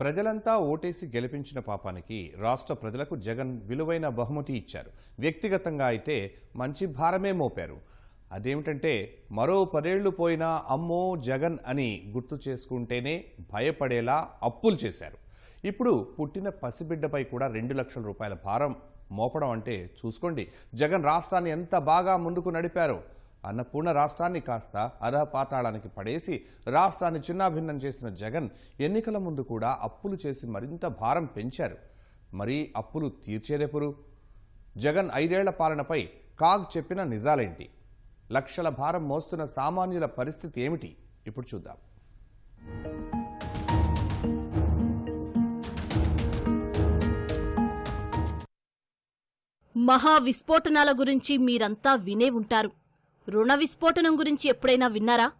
ప్రజలంతా ఓటేసి గెలిపించిన పాపానికి రాష్ట్ర ప్రజలకు జగన్ విలువైన బహుమతి ఇచ్చారు. వ్యక్తిగతంగా అయితే మంచి భారమే మోపారు. అదేమిటంటే మరో పదేళ్ళు పోయినా అమ్మో జగన్ అని గుర్తు చేసుకుంటేనే భయపడేలా అప్పులు చేశారు. ఇప్పుడు పుట్టిన పసిబిడ్డపై కూడా రెండు లక్షల రూపాయల భారం మోపడం అంటే చూసుకోండి. జగన్ రాష్ట్రాన్ని ఎంత బాగా ముందుకు నడిపారో. అన్నపూర్ణ రాష్ట్రాన్ని కాస్త అధపాతాళానికి పడేసి రాష్ట్రాన్ని చిన్నాభిన్నం చేసిన జగన్ ఎన్నికల ముందు కూడా అప్పులు చేసి మరింత భారం పెంచారు. మరి అప్పులు తీర్చేదెపురు? జగన్ ఐదేళ్ళ పాలనపై కాగ్ చెప్పిన నిజాలేంటి? లక్షల భారం మోస్తున్న సామాన్యుల పరిస్థితి ఏమిటి? ఇప్పుడు చూద్దాం. మహా విస్ఫోటనాల గురించి మీరంతా వినే ఉంటారు. రుణ విస్ఫోటనం గురించి ఎప్పుడైనా విన్నారా?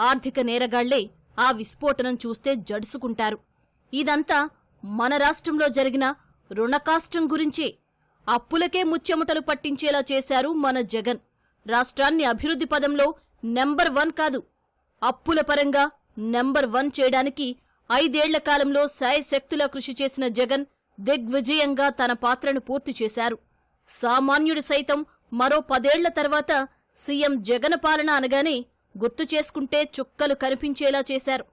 ఆర్థిక నేరగాళ్ళే ఆ విస్ఫోటనం చూస్తే జడుసుకుంటారు. ఇదంతా మన రాష్ట్రంలో జరిగిన రుణకాష్టం గురించే. అప్పులకే ముచ్చెమటలు పట్టించేలా చేశారు మన జగన్. రాష్ట్రాన్ని అభివృద్ధి పదంలో నెంబర్ వన్ కాదు. అప్పుల పరంగా నెంబర్ వన్ చేయడానికి ఐదేళ్ళ కాలంలో శాయశక్తులా కృషి చేసిన జగన్ దిగ్విజయంగా తన పాత్రను పూర్తి చేశారు. సామాన్యుడు సైతం మరో పదేళ్ళ తర్వాత సీఎం జగన్ పాలన అనగానే గుర్తు చేసుకుంటే చుక్కలు కనిపించేలా చేశారు.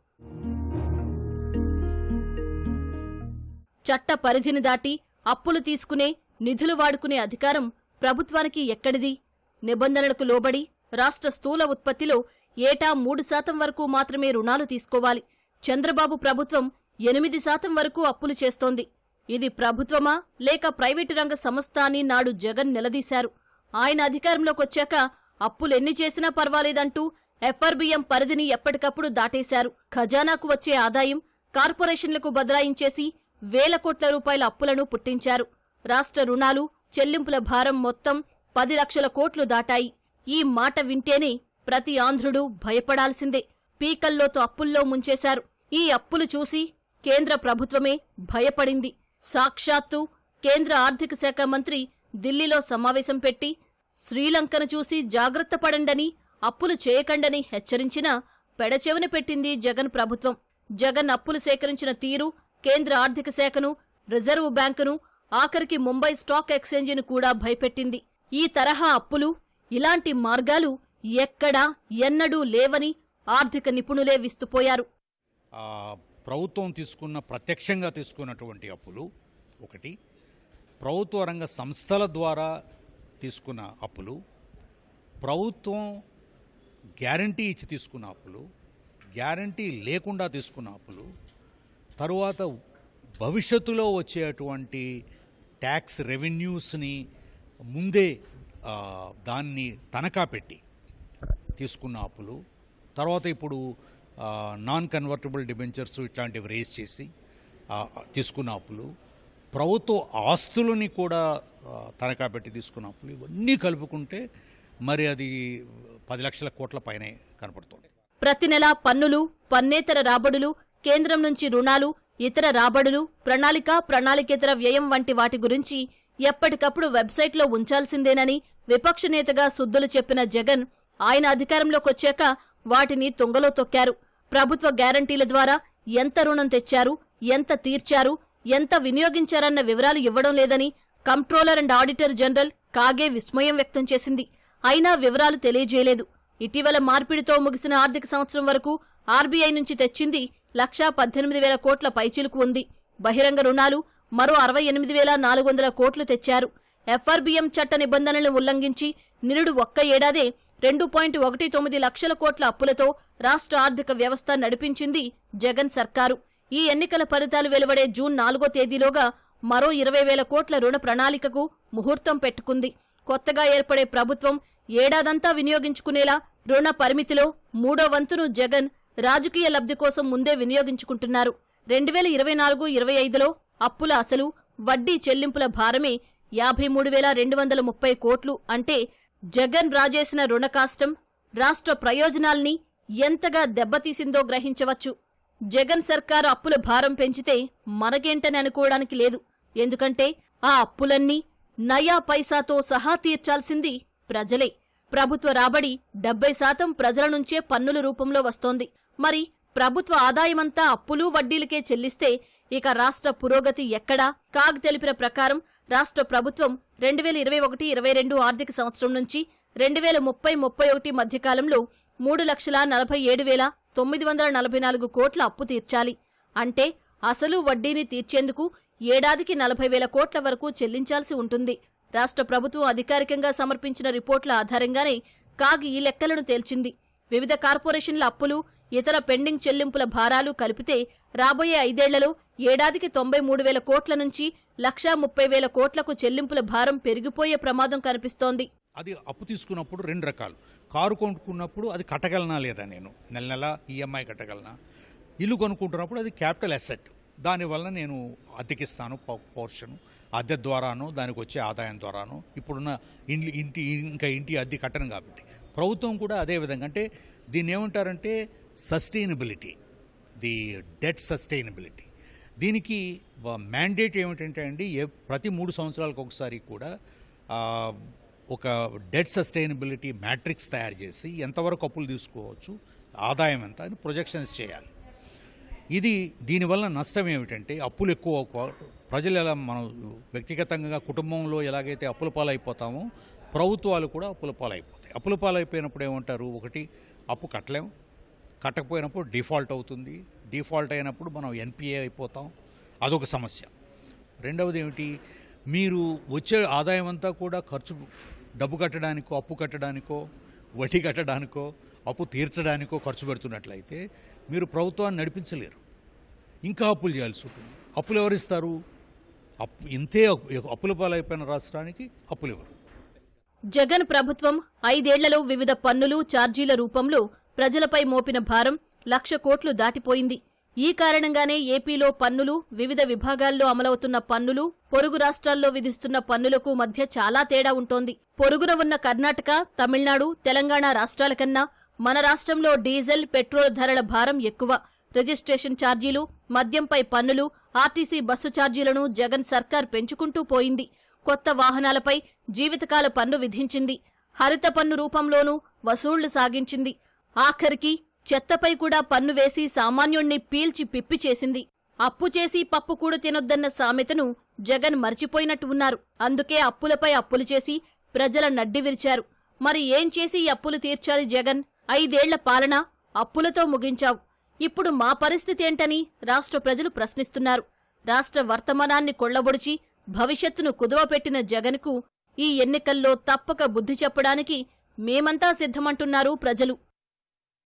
చట్ట పరిధిని దాటి అప్పులు తీసుకునే నిధులు వాడుకునే అధికారం ప్రభుత్వానికి ఎక్కడిది? నిబంధనలకు లోబడి రాష్ట్ర స్థూల ఉత్పత్తిలో ఏటా మూడు శాతం వరకు మాత్రమే రుణాలు తీసుకోవాలి. చంద్రబాబు ప్రభుత్వం ఎనిమిది శాతం వరకు అప్పులు చేస్తోంది. ఇది ప్రభుత్వమా లేక ప్రైవేటు రంగ సంస్థ అని నాడు జగన్ నిలదీశారు. ఆయన అధికారంలోకొచ్చాక అప్పులెన్ని చేసినా పర్వాలేదంటూ ఎఫ్ఆర్బిఎం పరిధిని ఎప్పటికప్పుడు దాటేశారు. ఖజానాకు వచ్చే ఆదాయం కార్పొరేషన్లకు బదలాయించేసి వేల కోట్ల రూపాయల అప్పులను పుట్టించారు. రాష్ట్ర రుణాలు చెల్లింపుల భారం మొత్తం పది లక్షల కోట్లు దాటాయి. ఈ మాట వింటేనే ప్రతి ఆంధ్రుడు భయపడాల్సిందే. పీకల్లోతో అప్పుల్లో ముంచేశారు. ఈ అప్పులు చూసి కేంద్ర ప్రభుత్వమే భయపడింది. సాక్షాత్తు కేంద్ర ఆర్థిక శాఖ మంత్రి ఢిల్లీలో సమావేశం పెట్టి శ్రీలంకను చూసి జాగ్రత్త పడండని అప్పులు చేయకండని హెచ్చరించినా పెడచెవిన పెట్టింది జగన్ ప్రభుత్వం. జగన్ అప్పులు సేకరించిన తీరు కేంద్ర ఆర్థిక శాఖను రిజర్వు బ్యాంకును ఆఖరికి ముంబై స్టాక్ ఎక్స్చేంజిను కూడా భయపెట్టింది. ఈ తరహా అప్పులు ఇలాంటి మార్గాలు ఎక్కడా ఎన్నడూ లేవని ఆర్థిక నిపుణులే విస్తుపోయారు. ప్రభుత్వం తీసుకున్న ప్రత్యక్షంగా తీసుకున్నటువంటి అప్పులు ఒకటి ప్రభుత్వ రంగ సంస్థల ద్వారా తీసుకున్న అప్పులు ప్రభుత్వం గ్యారంటీ ఇచ్చి తీసుకున్న అప్పులు గ్యారంటీ లేకుండా తీసుకున్న అప్పులు తరువాత భవిష్యత్తులో వచ్చేటువంటి ట్యాక్స్ రెవెన్యూస్ని ముందే దాన్ని తనఖా పెట్టి తీసుకున్న అప్పులు తర్వాత ఇప్పుడు నాన్ కన్వర్టబుల్ డిబెంచర్స్ ఇట్లాంటివి రేజ్ చేసి తీసుకున్న అప్పులు ప్రభుత్వ ఆస్తులని కూడా తనఖా పెట్టి తీసుకున్న. అప్పులు ఇవన్నీ కలుపుకుంటే మరి అది పది లక్షల కోట్ల పైనే కనపడుతుంది. ప్రతి నెల పన్నులు పన్నేతర రాబడులు కేంద్రం నుంచి రుణాలు ఇతర రాబడులు ప్రణాళిక ప్రణాళికేతర వ్యయం వంటి వాటి గురించి ఎప్పటికప్పుడు వెబ్సైట్లో ఉంచాల్సిందేనని విపక్ష నేతగా సుద్దులు చెప్పిన జగన్ ఆయన అధికారంలోకొచ్చాక వాటిని తుంగలో తొక్కారు. ప్రభుత్వ గ్యారంటీల ద్వారా ఎంత రుణం తెచ్చారు ఎంత తీర్చారు ఎంత వినియోగించారన్న వివరాలు ఇవ్వడం లేదని కంప్ట్రోలర్ అండ్ ఆడిటర్ జనరల్ కాగే విస్మయం వ్యక్తం చేసింది. అయినా వివరాలు తెలియజేయలేదు. ఇటీవల మార్పిడితో ముగిసిన ఆర్థిక సంవత్సరం వరకు ఆర్బీఐ నుంచి తెచ్చింది లక్షా పద్దెనిమిది వేల కోట్ల పైచిలుకు ఉంది. బహిరంగ రుణాలు మరో అరవై ఎనిమిది వేల నాలుగు వందల కోట్లు తెచ్చారు. ఎఫ్ఆర్బీఎం చట్ట నిబంధనలను ఉల్లంఘించి నిరుడు ఒక్క ఏడాదే రెండు పాయింట్ ఒకటి తొమ్మిది లక్షల కోట్ల అప్పులతో రాష్ట్ర ఆర్థిక వ్యవస్థ నడిపించింది జగన్ సర్కారు. ఈ ఎన్నికల ఫలితాలు వెలువడే జూన్ నాలుగో తేదీలోగా మరో ఇరవై వేల కోట్ల రుణ ప్రణాళికకు ముహూర్తం పెట్టుకుంది. కొత్తగా ఏర్పడే ప్రభుత్వం ఏడాదంతా వినియోగించుకునేలా రుణ పరిమితిలో మూడో వంతును జగన్ రాజకీయ లబ్ధి కోసం ముందే వినియోగించుకుంటున్నారు. రెండు వేల ఇరవై నాలుగు ఇరవై ఐదులో అప్పుల అసలు వడ్డీ చెల్లింపుల భారమే యాభై మూడు వేల రెండు వందల ముప్పై కోట్లు అంటే జగన్ రాజేసిన రుణ కాష్టం రాష్ట్ర ప్రయోజనాల్ని ఎంతగా దెబ్బతీసిందో గ్రహించవచ్చు. జగన్ సర్కారు అప్పుల భారం పెంచితే మనకేంటని అనుకోవడానికి లేదు. ఎందుకంటే ఆ అప్పులన్నీ నయా పైసాతో సహా తీర్చాల్సింది ప్రజలే. ప్రభుత్వ రాబడి డెబ్బై శాతం ప్రజల నుంచే పన్నుల రూపంలో వస్తోంది. మరి ప్రభుత్వ ఆదాయమంతా అప్పులు వడ్డీలకే చెల్లిస్తే ఇక రాష్ట్ర పురోగతి ఎక్కడా? కాగ్ తెలిపిన ప్రకారం రాష్ట్ర ప్రభుత్వం రెండు వేల ఇరవై ఒకటి ఇరవై రెండు ఆర్థిక సంవత్సరం నుంచి రెండు వేల ముప్పై ముప్పై ఒకటి మధ్యకాలంలో మూడు లక్షల నలభై ఏడు వేల తొమ్మిది వందల నలభై నాలుగు కోట్ల అప్పు తీర్చాలి. అంటే అసలు వడ్డీని తీర్చేందుకు ఏడాదికి నలభై వేల కోట్ల వరకు చెల్లించాల్సి ఉంటుంది. రాష్ట్ర ప్రభుత్వం అధికారికంగా సమర్పించిన రిపోర్టుల ఆధారంగానే కాగ్ ఈ లెక్కలను తేల్చింది. వివిధ కార్పొరేషన్ల అప్పులు ఇతర పెండింగ్ చెల్లింపుల భారాలు కలిపితే రాబోయే ఐదేళ్ళలో ఏడాదికి తొంభై మూడు వేల కోట్ల నుంచి లక్షా ముప్పై వేల కోట్లకు చెల్లింపుల భారం పెరిగిపోయే ప్రమాదం కనిపిస్తోంది. అది అప్పు తీసుకున్నప్పుడు రెండు రకాలు. కారు కొనుక్కున్నప్పుడు అది కట్టగలనా లేదా నేను? నెల నెల ఈఎంఐ కట్టగలనా? ఇల్లు కొనుక్కుంటున్నప్పుడు అది క్యాపిటల్ అసెట్. దానివల్ల నేను అద్దెకిస్తాను పోర్షన్. అద్దె ద్వారాను దానికి వచ్చే ఆదాయం ద్వారాను ఇప్పుడున్న ఇండ్లు ఇంటి ఇంకా ఇంటి అద్దె కట్టను కాబట్టి. ప్రభుత్వం కూడా అదే విధంగా అంటే దీన్ని ఏమంటారంటే సస్టైనబిలిటీ. The debt sustainability. దీనికి మ్యాండేట్ ఏమిటంటే అండి ఏ ప్రతి మూడు సంవత్సరాలకు ఒకసారి కూడా ఒక డెట్ సస్టైనబిలిటీ మ్యాట్రిక్స్ తయారు చేసి ఎంతవరకు అప్పులు తీసుకోవచ్చు ఆదాయం ఎంత అని ప్రొజెక్షన్స్ చేయాలి. ఇది దీనివల్ల నష్టం ఏమిటంటే అప్పులు ఎక్కువ ప్రజలు ఎలా మనం వ్యక్తిగతంగా కుటుంబంలో ఎలాగైతే అప్పుల పాలైపోతామో ప్రభుత్వాలు కూడా అప్పుల పాలైపోతాయి. అప్పుల పాలైపోయినప్పుడు ఏమంటారు? ఒకటి అప్పు కట్టలేం. కట్టకపోయినప్పుడు డిఫాల్ట్ అవుతుంది. డిఫాల్ట్ అయినప్పుడు మనం ఎన్పిఏ అయిపోతాం. అదొక సమస్య. రెండవది ఏమిటి? మీరు వచ్చే ఆదాయం అంతా కూడా ఖర్చు డబ్బు కట్టడానికో అప్పు కట్టడానికో వడ్డీ కట్టడానికో అప్పు తీర్చడానికో ఖర్చు పెడుతున్నట్లయితే మీరు ప్రభుత్వాన్ని నడిపించలేరు. ఇంకా అప్పులు చేయాల్సి ఉంటుంది. అప్పులు ఎవరిస్తారు అప్పు ఇంతే అప్పుల పాలైపోయిన రాష్ట్రానికి అప్పులు ఎవరు? జగన్ ప్రభుత్వం ఐదేళ్ళలో వివిధ పన్నులు ఛార్జీల రూపంలో ప్రజలపై మోపిన భారం లక్ష కోట్లు దాటిపోయింది. ఈ కారణంగానే ఏపీలో పన్నులు వివిధ విభాగాల్లో అమలవుతున్న పన్నులు పొరుగు రాష్ట్రాల్లో విధిస్తున్న పన్నులకు మధ్య చాలా తేడా ఉంటోంది. పొరుగున ఉన్న కర్ణాటక తమిళనాడు తెలంగాణ రాష్ట్రాల కన్నా మన రాష్ట్రంలో డీజిల్ పెట్రోల్ ధరల భారం ఎక్కువ. రిజిస్ట్రేషన్ ఛార్జీలు మద్యంపై పన్నులు ఆర్టీసీ బస్సు ఛార్జీలను జగన్ సర్కార్ పెంచుకుంటూ పోయింది. కొత్త వాహనాలపై జీవితకాల పన్ను విధించింది. హరిత పన్ను రూపంలోనూ వసూళ్ళు సాగించింది. ఆఖరికి చెత్తపై కూడా పన్ను వేసి సామాన్యుణ్ణి పీల్చి పిప్పి చేసింది. అప్పు చేసి పప్పు కూడు తినొద్దన్న సామెతను జగన్ మర్చిపోయినట్టు ఉన్నారు. అందుకే అప్పులపై అప్పులు చేసి ప్రజల నడ్డి విరిచారు. మరి ఏం చేసి ఈ అప్పులు తీర్చాలి జగన్? ఐదేళ్ళ పాలన అప్పులతో ముగించావు. ఇప్పుడు మా పరిస్థితి ఏంటని రాష్ట్ర ప్రజలు ప్రశ్నిస్తున్నారు. రాష్ట్ర వర్తమానాన్ని కొళ్ళబొడిచి భవిష్యత్తును కుదువపెట్టిన జగన్కు ఈ ఎన్నికల్లో తప్పక బుద్ధి చెప్పడానికి మేమంతా సిద్ధమంటున్నారు ప్రజలు.